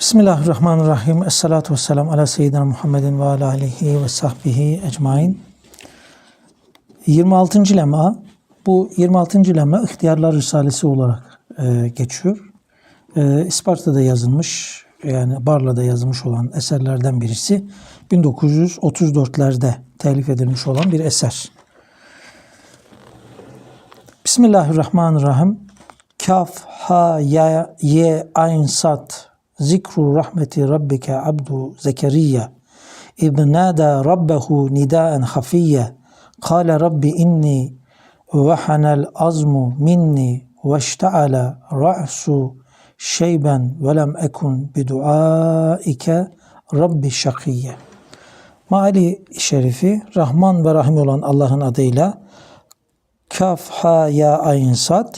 Bismillahirrahmanirrahim. Esselatu vesselam ala seyyidina Muhammedin ve ala alihi ve sahbihi ecmain. 26. lema bu 26. lema ihtiyarlar risalesi olarak e, geçiyor. E, İsparta'da yazılmış yani Barla'da yazılmış olan eserlerden birisi 1934'lerde telif edilmiş olan bir eser. Bismillahirrahmanirrahim. Kaf, ha, ya, ye, ayn, sat. Zikru rahmeti rabbike abdu Zekeriya. İbn nada rabbehu nidaen hafiyye. Kale rabbi inni vehanel azmu minni veşteala ra'su şeyben ve lem ekun biduaike rabbi şakiyye. Mali şerifi Rahman ve Rahim olan Allah'ın adıyla Kaf, Ha, Ya, Ayn, Sad.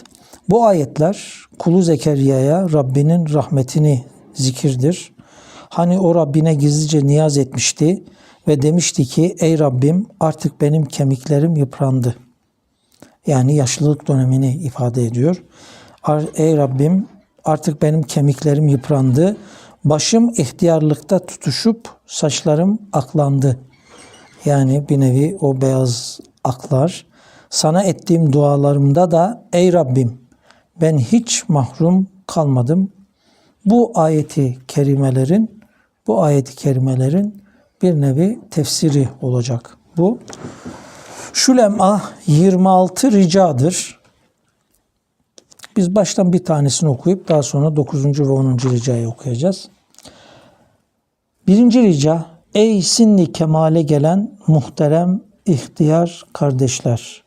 Bu ayetler kulu Zekeriya'ya Rabbinin rahmetini zikirdir. Hani o Rabbine gizlice niyaz etmişti ve demişti ki ey Rabbim artık benim kemiklerim yıprandı. Yani yaşlılık dönemini ifade ediyor. Ey Rabbim artık benim kemiklerim yıprandı. Başım ihtiyarlıkta tutuşup saçlarım aklandı. Yani bir nevi o beyaz aklar. Sana ettiğim dualarımda da ey Rabbim ben hiç mahrum kalmadım. Bu ayeti kerimelerin bu ayeti kerimelerin bir nevi tefsiri olacak. Bu şu lem'a 26 ricadır. Biz baştan bir tanesini okuyup daha sonra 9. ve 10. ricayı okuyacağız. Birinci rica, ey sinni kemale gelen muhterem ihtiyar kardeşler.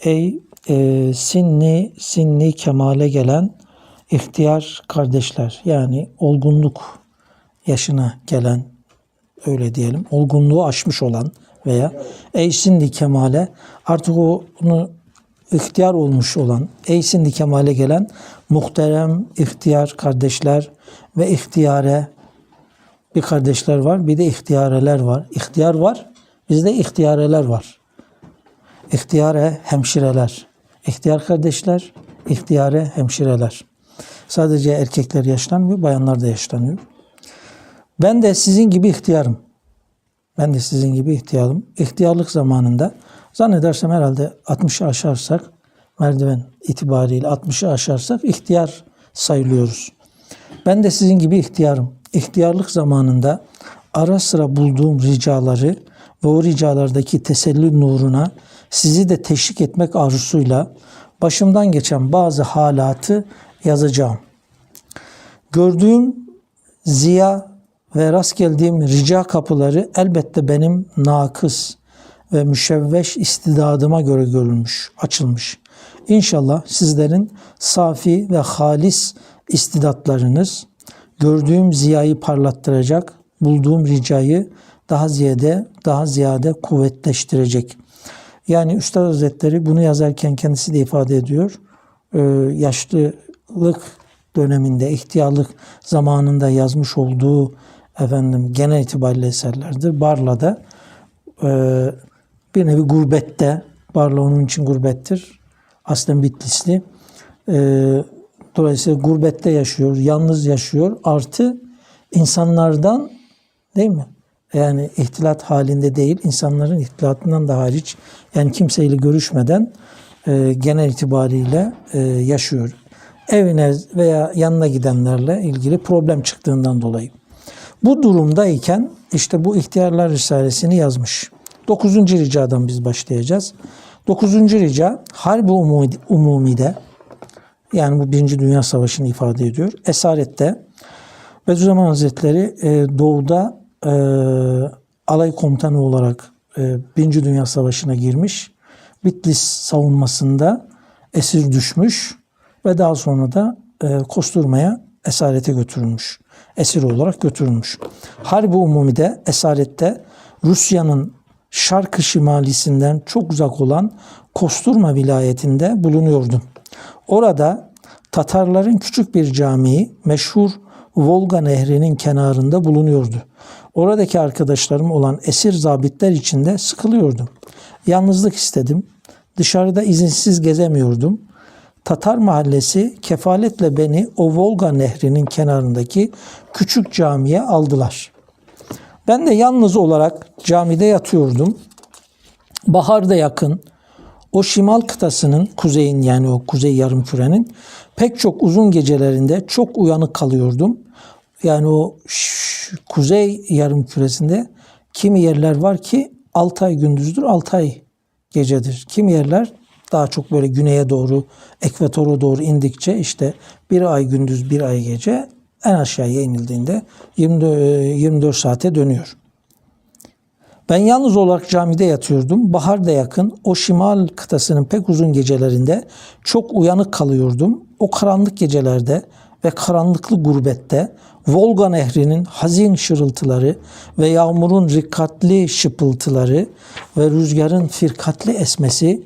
Ey e, sinni sinni kemale gelen ihtiyar kardeşler yani olgunluk yaşına gelen öyle diyelim olgunluğu aşmış olan veya ey sinni kemale artık onu ihtiyar olmuş olan ey sinni kemale gelen muhterem ihtiyar kardeşler ve ihtiyare bir kardeşler var bir de ihtiyareler var. İhtiyar var bizde ihtiyareler var. İhtiyare hemşireler, ihtiyar kardeşler, ihtiyare hemşireler. Sadece erkekler yaşlanmıyor, bayanlar da yaşlanıyor. Ben de sizin gibi ihtiyarım. Ben de sizin gibi ihtiyarım. İhtiyarlık zamanında zannedersem herhalde 60'ı aşarsak merdiven itibariyle 60'ı aşarsak ihtiyar sayılıyoruz. Ben de sizin gibi ihtiyarım. İhtiyarlık zamanında ara sıra bulduğum ricaları ve o ricalardaki teselli nuruna sizi de teşvik etmek arzusuyla başımdan geçen bazı halatı yazacağım. Gördüğüm ziya ve rast geldiğim rica kapıları elbette benim nakıs ve müşevveş istidadıma göre görülmüş, açılmış. İnşallah sizlerin safi ve halis istidatlarınız gördüğüm ziyayı parlattıracak, bulduğum ricayı daha ziyade daha ziyade kuvvetleştirecek. Yani Üstad Hazretleri bunu yazarken kendisi de ifade ediyor. Ee, yaşlılık döneminde, ihtiyarlık zamanında yazmış olduğu efendim genel itibariyle eserlerdir. Barla'da e, bir nevi gurbette, Barla onun için gurbettir. Aslen Bitlisli. E, dolayısıyla gurbette yaşıyor, yalnız yaşıyor. Artı insanlardan değil mi? Yani ihtilat halinde değil, insanların ihtilatından da hariç, yani kimseyle görüşmeden e, genel itibariyle e, yaşıyor. Evine veya yanına gidenlerle ilgili problem çıktığından dolayı. Bu durumdayken işte bu ihtiyarlar risalesini yazmış. Dokuzuncu ricadan biz başlayacağız. Dokuzuncu rica harbi umumide yani bu Birinci Dünya Savaşı'nı ifade ediyor. Esarette Bediüzzaman Hazretleri e, doğuda e, alay komutanı olarak e, Birinci Dünya Savaşı'na girmiş. Bitlis savunmasında esir düşmüş ve daha sonra da e, kosturmaya esarete götürülmüş. Esir olarak götürülmüş. Harbi Umumi'de esarette Rusya'nın şarkı şimalisinden çok uzak olan Kosturma vilayetinde bulunuyordu. Orada Tatarların küçük bir camii meşhur Volga Nehri'nin kenarında bulunuyordu. Oradaki arkadaşlarım olan esir zabitler içinde sıkılıyordum. Yalnızlık istedim. Dışarıda izinsiz gezemiyordum. Tatar mahallesi kefaletle beni o Volga nehrinin kenarındaki küçük camiye aldılar. Ben de yalnız olarak camide yatıyordum. Bahar da yakın. O şimal kıtasının kuzeyin yani o kuzey yarımkürenin pek çok uzun gecelerinde çok uyanık kalıyordum. Yani o kuzey yarımküresinde kimi yerler var ki 6 ay gündüzdür 6 ay gecedir. Kimi yerler daha çok böyle güneye doğru ekvatora doğru indikçe işte bir ay gündüz bir ay gece en aşağıya inildiğinde 24, 24 saate dönüyor. Ben yalnız olarak camide yatıyordum. Bahar da yakın. O şimal kıtasının pek uzun gecelerinde çok uyanık kalıyordum. O karanlık gecelerde ve karanlıklı gurbette Volga nehrinin hazin şırıltıları ve yağmurun rikkatli şıpıltıları ve rüzgarın firkatli esmesi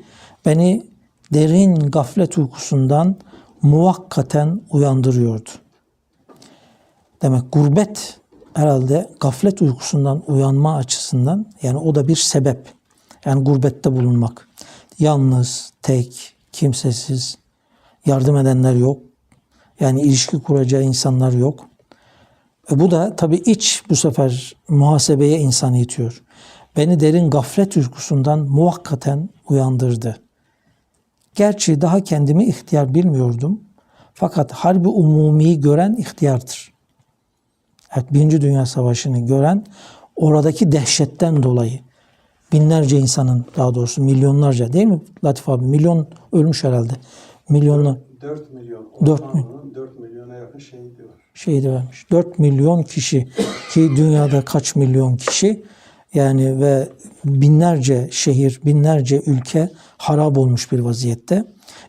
beni derin gaflet uykusundan muvakkaten uyandırıyordu. Demek gurbet herhalde gaflet uykusundan uyanma açısından yani o da bir sebep. Yani gurbette bulunmak. Yalnız, tek, kimsesiz, yardım edenler yok. Yani ilişki kuracağı insanlar yok. E bu da tabii iç bu sefer muhasebeye insanı itiyor. Beni derin gaflet uykusundan muhakkaten uyandırdı. Gerçi daha kendimi ihtiyar bilmiyordum. Fakat harbi umumi gören ihtiyardır. Evet, Birinci Dünya Savaşı'nı gören oradaki dehşetten dolayı binlerce insanın daha doğrusu milyonlarca değil mi Latif abi? Milyon ölmüş herhalde. Milyonlar 4 milyon. Dört Osmanlı'nın 4 milyona yakın şehidi var. şehit vermiş. 4 milyon kişi ki dünyada kaç milyon kişi yani ve binlerce şehir, binlerce ülke harap olmuş bir vaziyette.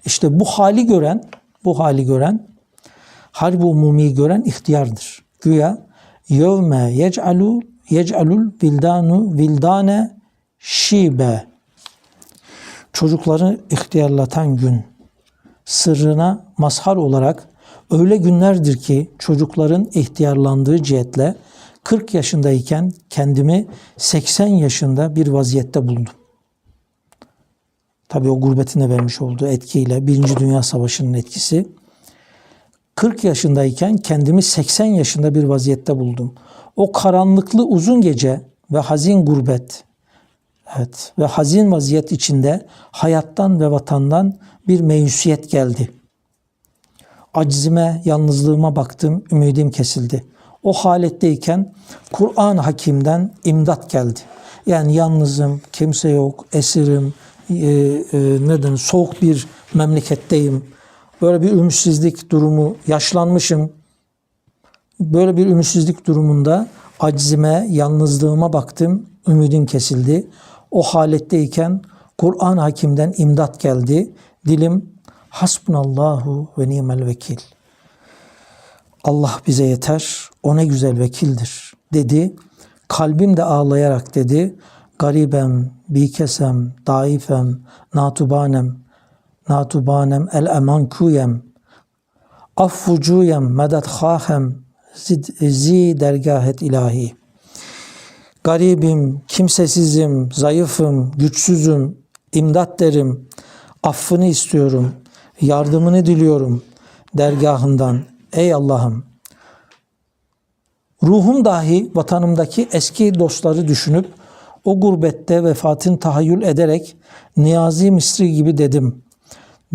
İşte bu hali gören, bu hali gören, harbi umumi gören ihtiyardır. Güya yevme yec'alu yec'alul vildanu vildane şibe çocukları ihtiyarlatan gün sırrına mazhar olarak öyle günlerdir ki çocukların ihtiyarlandığı cihetle 40 yaşındayken kendimi 80 yaşında bir vaziyette buldum. Tabii o gurbetin de vermiş olduğu etkiyle Birinci Dünya Savaşı'nın etkisi. 40 yaşındayken kendimi 80 yaşında bir vaziyette buldum. O karanlıklı uzun gece ve hazin gurbet, evet ve hazin vaziyet içinde hayattan ve vatandan bir meyusiyet geldi. Acizime, yalnızlığıma baktım, ümidim kesildi. O haletteyken Kur'an Hakim'den imdat geldi. Yani yalnızım, kimse yok, esirim, e, e, neden soğuk bir memleketteyim. Böyle bir ümitsizlik durumu, yaşlanmışım. Böyle bir ümitsizlik durumunda acizime, yalnızlığıma baktım, ümidim kesildi. O haletteyken Kur'an Hakim'den imdat geldi. Dilim hasbunallahu ve nimel vekil. Allah bize yeter, o ne güzel vekildir dedi. Kalbim de ağlayarak dedi. Garibem, bikesem, daifem, natubanem, natubanem el emankuyem, affucuyem, medet hahem, zi dergahet ilahi. Garibim, kimsesizim, zayıfım, güçsüzüm, imdat derim, affını istiyorum, yardımını diliyorum dergahından. Ey Allah'ım, ruhum dahi vatanımdaki eski dostları düşünüp o gurbette vefatın tahayyül ederek Niyazi Misri gibi dedim.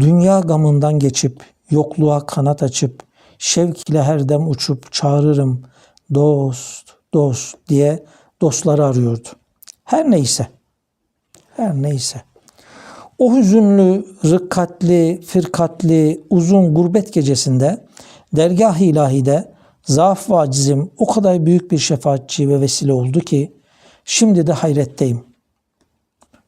Dünya gamından geçip yokluğa kanat açıp şevk ile her dem uçup çağırırım dost dost diye dostları arıyordu. Her neyse. Her neyse. O hüzünlü, rıkkatli, firkatli, uzun gurbet gecesinde dergah-ı ilahide zaaf ve acizim o kadar büyük bir şefaatçi ve vesile oldu ki şimdi de hayretteyim.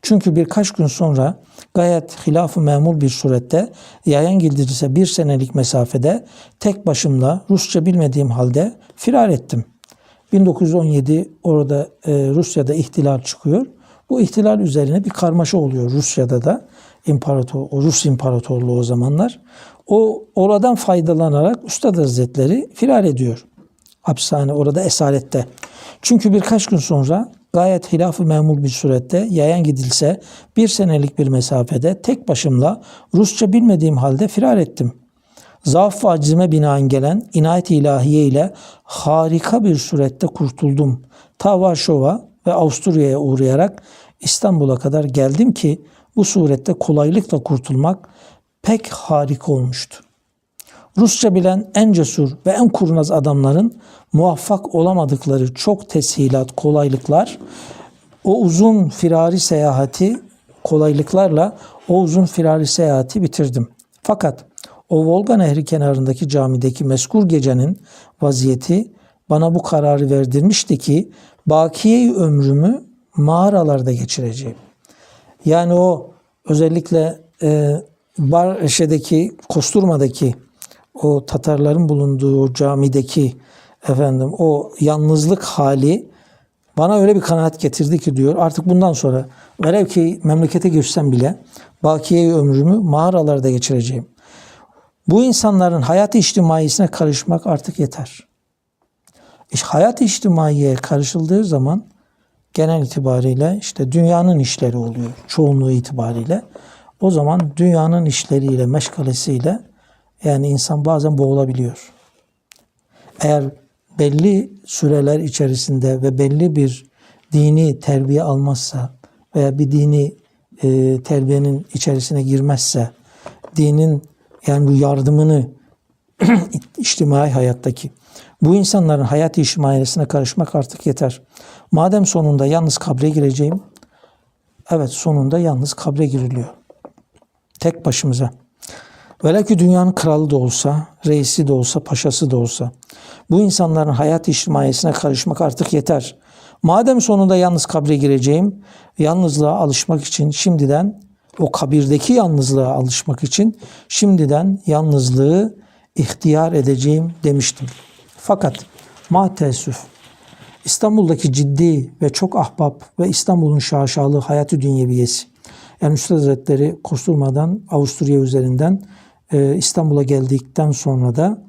Çünkü birkaç gün sonra gayet hilaf-ı memur bir surette yayan gildirirse bir senelik mesafede tek başımla Rusça bilmediğim halde firar ettim. 1917 orada e, Rusya'da ihtilal çıkıyor. Bu ihtilal üzerine bir karmaşa oluyor Rusya'da da imparator, Rus İmparatorluğu o zamanlar. O oradan faydalanarak Üstad Hazretleri firar ediyor. Hapishane orada esarette. Çünkü birkaç gün sonra gayet hilaf-ı memul bir surette yayan gidilse bir senelik bir mesafede tek başımla Rusça bilmediğim halde firar ettim. Zaaf ve acizime binaen gelen inayet ilahiye ile harika bir surette kurtuldum. Ta Varşova ve Avusturya'ya uğrayarak İstanbul'a kadar geldim ki bu surette kolaylıkla kurtulmak pek harika olmuştu. Rusça bilen en cesur ve en kurnaz adamların muvaffak olamadıkları çok teshilat, kolaylıklar, o uzun firari seyahati kolaylıklarla o uzun firari seyahati bitirdim. Fakat o Volga Nehri kenarındaki camideki meskur gecenin vaziyeti bana bu kararı verdirmişti ki bakiye ömrümü mağaralarda geçireceğim. Yani o özellikle e, bar şeydeki Kosturma'daki o Tatarların bulunduğu camideki efendim o yalnızlık hali bana öyle bir kanaat getirdi ki diyor artık bundan sonra velev ki memlekete göçsem bile bakiye ömrümü mağaralarda geçireceğim. Bu insanların hayat içtimaiyesine karışmak artık yeter. İş hayat içtimaiye karışıldığı zaman genel itibariyle işte dünyanın işleri oluyor çoğunluğu itibariyle. O zaman dünyanın işleriyle, meşgalesiyle yani insan bazen boğulabiliyor. Eğer belli süreler içerisinde ve belli bir dini terbiye almazsa veya bir dini e, terbiyenin içerisine girmezse, dinin yani bu yardımını içtimai hayattaki bu insanların hayat içtimaiyesine karışmak artık yeter. Madem sonunda yalnız kabre gireceğim, evet sonunda yalnız kabre giriliyor. Tek başımıza. Velev ki dünyanın kralı da olsa, reisi de olsa, paşası da olsa. Bu insanların hayat içtimaiyesine karışmak artık yeter. Madem sonunda yalnız kabre gireceğim, yalnızlığa alışmak için şimdiden o kabirdeki yalnızlığa alışmak için şimdiden yalnızlığı ihtiyar edeceğim demiştim. Fakat ma teessüf İstanbul'daki ciddi ve çok ahbap ve İstanbul'un şaşalı hayatı dünyeviyesi. Yani Üstad Hazretleri Kosturma'dan Avusturya üzerinden e, İstanbul'a geldikten sonra da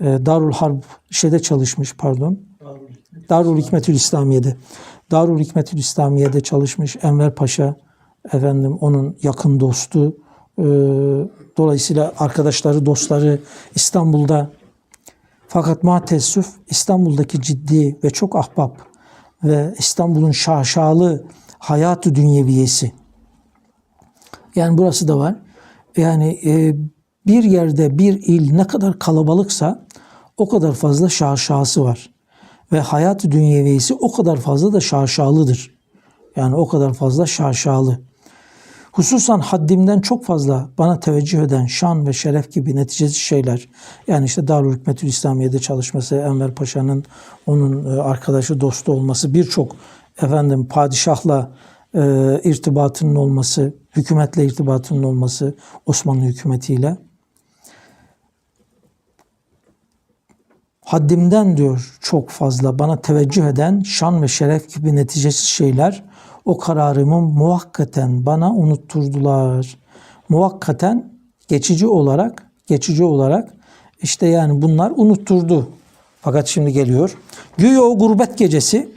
e, Darul Harp şeyde çalışmış pardon. Darul Hikmetül İslamiye'de. Darul Hikmetül İslamiye'de çalışmış Enver Paşa efendim onun yakın dostu. E, dolayısıyla arkadaşları, dostları İstanbul'da fakat maalesef İstanbul'daki ciddi ve çok ahbap ve İstanbul'un şaşalı hayatı dünyeviyesi. Yani burası da var. Yani e, bir yerde bir il ne kadar kalabalıksa o kadar fazla şaşası var. Ve hayat-ı dünyeviyesi o kadar fazla da şaşalıdır. Yani o kadar fazla şaşalı. Hususan haddimden çok fazla bana teveccüh eden şan ve şeref gibi neticesi şeyler. Yani işte Darül Hikmetül İslamiye'de çalışması, Enver Paşa'nın onun e, arkadaşı, dostu olması, birçok efendim padişahla e, irtibatının olması, hükümetle irtibatının olması, Osmanlı hükümetiyle. Haddimden diyor çok fazla bana teveccüh eden şan ve şeref gibi neticesiz şeyler o kararımı muhakkaten bana unutturdular. Muhakkaten geçici olarak, geçici olarak işte yani bunlar unutturdu. Fakat şimdi geliyor. Güya o gurbet gecesi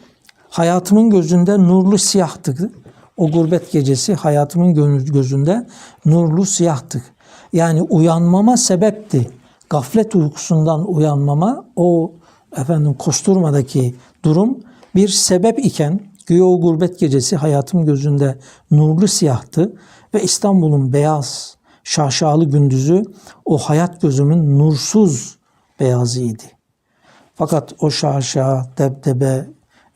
hayatımın gözünde nurlu siyahtı. O gurbet gecesi hayatımın gözünde nurlu siyahtı. Yani uyanmama sebepti. Gaflet uykusundan uyanmama o efendim kosturmadaki durum bir sebep iken güya o gurbet gecesi hayatım gözünde nurlu siyahtı ve İstanbul'un beyaz şaşalı gündüzü o hayat gözümün nursuz beyazıydı. Fakat o şaşa, debdebe,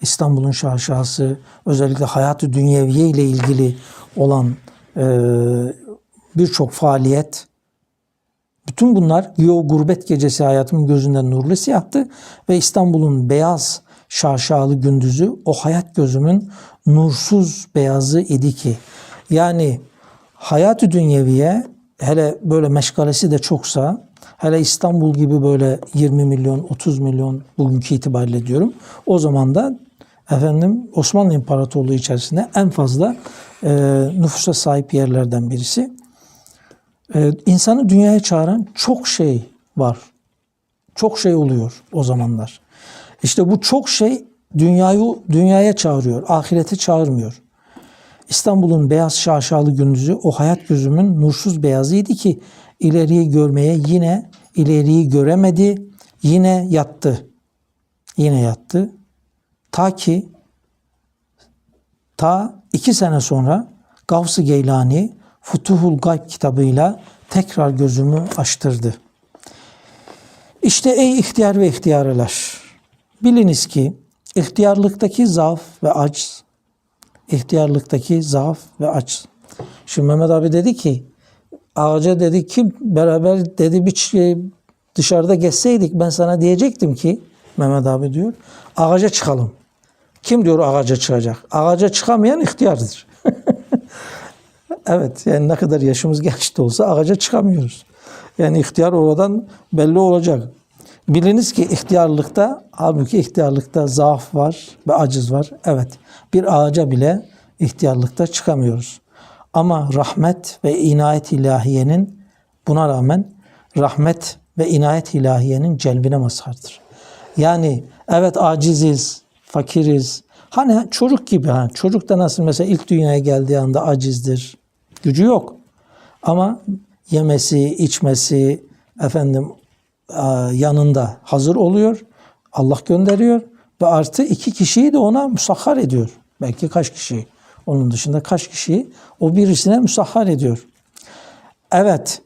İstanbul'un şaşası, özellikle hayatı dünyeviye ile ilgili olan e, birçok faaliyet, bütün bunlar o gurbet gecesi hayatımın gözünden nurlu siyahtı ve İstanbul'un beyaz şaşalı gündüzü o hayat gözümün nursuz beyazı idi ki. Yani hayatı dünyeviye hele böyle meşgalesi de çoksa hele İstanbul gibi böyle 20 milyon 30 milyon bugünkü itibariyle diyorum. O zaman da efendim Osmanlı İmparatorluğu içerisinde en fazla e, nüfusa sahip yerlerden birisi. E, insanı dünyaya çağıran çok şey var. Çok şey oluyor o zamanlar. İşte bu çok şey dünyayı dünyaya çağırıyor, ahirete çağırmıyor. İstanbul'un beyaz şaşalı gündüzü o hayat gözümün nursuz beyazıydı ki ileriyi görmeye yine ileriyi göremedi, yine yattı. Yine yattı. Ta ki ta iki sene sonra Gavs-ı Geylani Futuhul Gayb kitabıyla tekrar gözümü açtırdı. İşte ey ihtiyar ve ihtiyareler. Biliniz ki ihtiyarlıktaki zaaf ve aciz, ihtiyarlıktaki zaaf ve aciz. Şimdi Mehmet abi dedi ki ağaca dedi ki beraber dedi bir dışarıda geçseydik ben sana diyecektim ki Mehmet abi diyor ağaca çıkalım. Kim diyor ağaca çıkacak? Ağaca çıkamayan ihtiyardır. evet yani ne kadar yaşımız genç de olsa ağaca çıkamıyoruz. Yani ihtiyar oradan belli olacak. Biliniz ki ihtiyarlıkta, halbuki ihtiyarlıkta zaaf var ve aciz var. Evet, bir ağaca bile ihtiyarlıkta çıkamıyoruz. Ama rahmet ve inayet ilahiyenin buna rağmen rahmet ve inayet ilahiyenin celbine mazhardır. Yani evet aciziz, fakiriz. Hani çocuk gibi ha. Çocuk da nasıl mesela ilk dünyaya geldiği anda acizdir. Gücü yok. Ama yemesi, içmesi, efendim yanında hazır oluyor. Allah gönderiyor ve artı iki kişiyi de ona musahhar ediyor. Belki kaç kişi, onun dışında kaç kişiyi o birisine musahhar ediyor. Evet,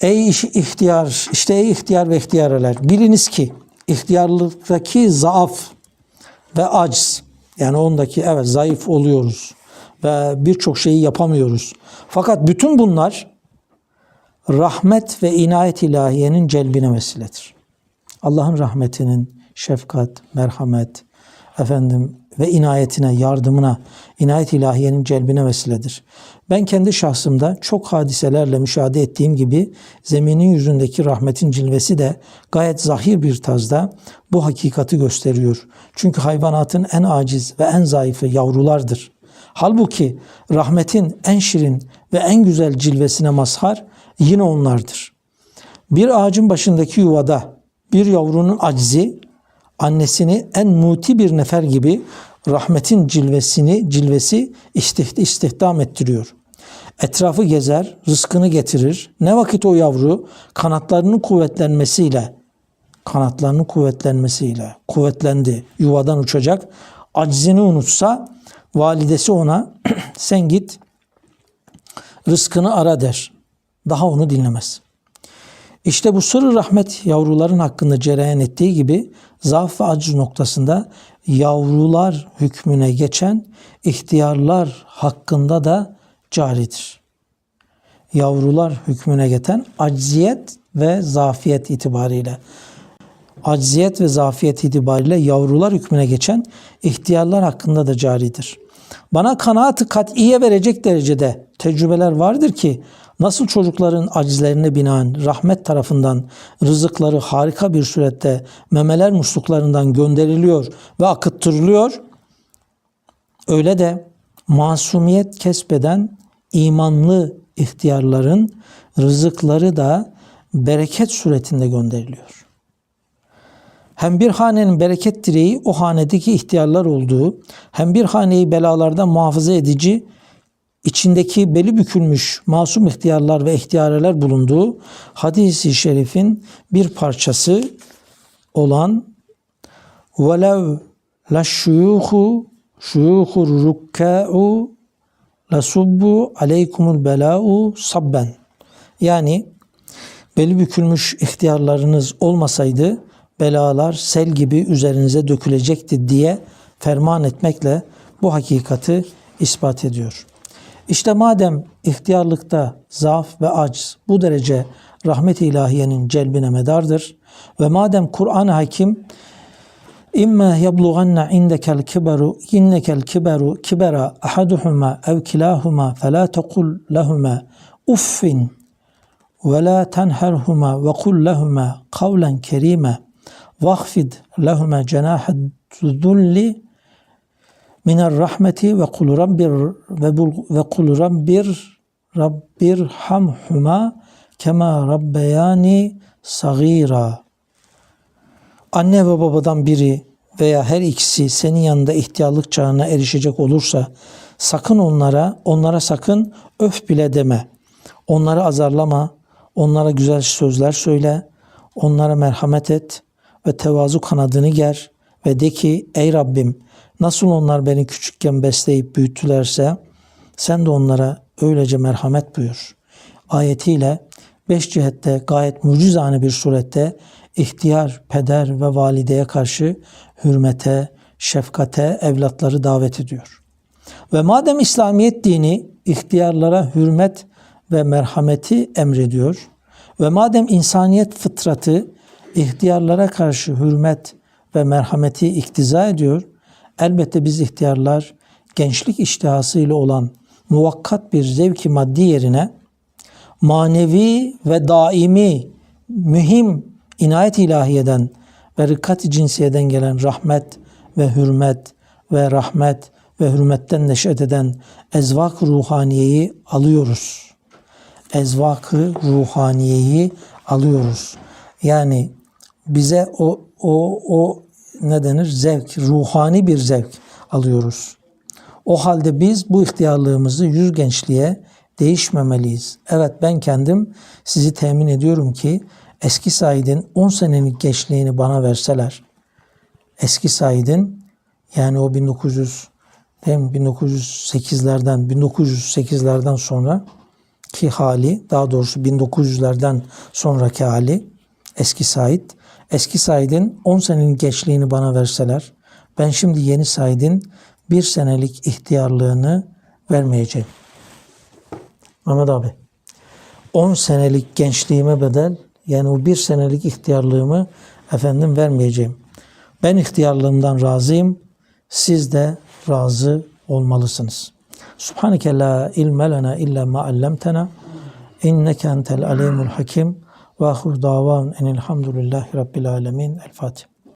ey ihtiyar, işte ey ihtiyar ve ihtiyareler, biliniz ki ihtiyarlıktaki zaaf ve aciz, yani ondaki evet zayıf oluyoruz ve birçok şeyi yapamıyoruz. Fakat bütün bunlar rahmet ve inayet ilahiyenin celbine vesiledir. Allah'ın rahmetinin şefkat, merhamet, efendim ve inayetine, yardımına, inayet ilahiyenin celbine vesiledir. Ben kendi şahsımda çok hadiselerle müşahede ettiğim gibi zeminin yüzündeki rahmetin cilvesi de gayet zahir bir tarzda bu hakikati gösteriyor. Çünkü hayvanatın en aciz ve en zayıfı yavrulardır. Halbuki rahmetin en şirin ve en güzel cilvesine mazhar yine onlardır. Bir ağacın başındaki yuvada bir yavrunun acizi annesini en muti bir nefer gibi rahmetin cilvesini cilvesi istih, istihdam ettiriyor. Etrafı gezer, rızkını getirir. Ne vakit o yavru kanatlarının kuvvetlenmesiyle kanatlarının kuvvetlenmesiyle kuvvetlendi. Yuvadan uçacak. Acizini unutsa validesi ona sen git rızkını ara der. Daha onu dinlemez. İşte bu sırrı rahmet yavruların hakkında cereyan ettiği gibi zaaf ve aciz noktasında yavrular hükmüne geçen ihtiyarlar hakkında da caridir. Yavrular hükmüne geçen acziyet ve zafiyet itibariyle acziyet ve zafiyet itibariyle yavrular hükmüne geçen ihtiyarlar hakkında da caridir. Bana kanaat-ı kat'iye verecek derecede tecrübeler vardır ki nasıl çocukların acizlerine binaen rahmet tarafından rızıkları harika bir surette memeler musluklarından gönderiliyor ve akıttırılıyor. Öyle de masumiyet kesbeden imanlı ihtiyarların rızıkları da bereket suretinde gönderiliyor. Hem bir hanenin bereket direği o hanedeki ihtiyarlar olduğu, hem bir haneyi belalardan muhafaza edici, içindeki beli bükülmüş masum ihtiyarlar ve ihtiyareler bulunduğu hadisi şerifin bir parçası olan velev la şuyuhu şuyuhur rukkâ'u la subbu aleykumul belâ'u sabben yani beli bükülmüş ihtiyarlarınız olmasaydı belalar sel gibi üzerinize dökülecekti diye ferman etmekle bu hakikati ispat ediyor. İşte madem ihtiyarlıkta zaaf ve aciz bu derece rahmet-i ilahiyenin celbine medardır ve madem Kur'an-ı Hakim İmma yablughanna indekel kiberu innekel kiberu kibera ahaduhuma ev kilahuma fela tekul lehuma uffin ve la tenherhuma ve kul lehuma kavlen kerime vahfid lehuma cenahed zulli minel rahmeti ve kul rabbir ve, bul, ve kul rabbir rabbir hamhuma kema rabbeyani sagira. Anne ve babadan biri veya her ikisi senin yanında ihtiyarlık çağına erişecek olursa sakın onlara, onlara sakın öf bile deme. Onları azarlama, onlara güzel sözler söyle, onlara merhamet et ve tevazu kanadını ger ve de ki ey Rabbim nasıl onlar beni küçükken besleyip büyüttülerse sen de onlara öylece merhamet buyur. Ayetiyle beş cihette gayet mucizane bir surette ihtiyar, peder ve valideye karşı hürmete, şefkate evlatları davet ediyor. Ve madem İslamiyet dini ihtiyarlara hürmet ve merhameti emrediyor ve madem insaniyet fıtratı ihtiyarlara karşı hürmet ve merhameti iktiza ediyor, elbette biz ihtiyarlar gençlik iştihasıyla olan muvakkat bir zevki maddi yerine manevi ve daimi mühim inayet ilahiyeden ve rıkkat-i cinsiyeden gelen rahmet ve hürmet ve rahmet ve hürmetten neşet eden ezvak ruhaniyeyi alıyoruz. Ezvakı ruhaniyeyi alıyoruz. Yani bize o o o ne denir? Zevk, ruhani bir zevk alıyoruz. O halde biz bu ihtiyarlığımızı yüz gençliğe değişmemeliyiz. Evet ben kendim sizi temin ediyorum ki eski Said'in 10 senelik gençliğini bana verseler, eski Said'in yani o 1900 değil mi? 1908'lerden 1908'lerden sonra ki hali daha doğrusu 1900'lerden sonraki hali eski Said eski Said'in 10 senenin gençliğini bana verseler ben şimdi yeni Said'in bir senelik ihtiyarlığını vermeyeceğim. Mehmet abi 10 senelik gençliğime bedel yani o bir senelik ihtiyarlığımı efendim vermeyeceğim. Ben ihtiyarlığımdan razıyım. Siz de razı olmalısınız. Subhaneke la ilme lena illa ma allamtena inneke entel alimul hakim ve ahir davan enilhamdülillahi rabbil alemin. El Fatiha.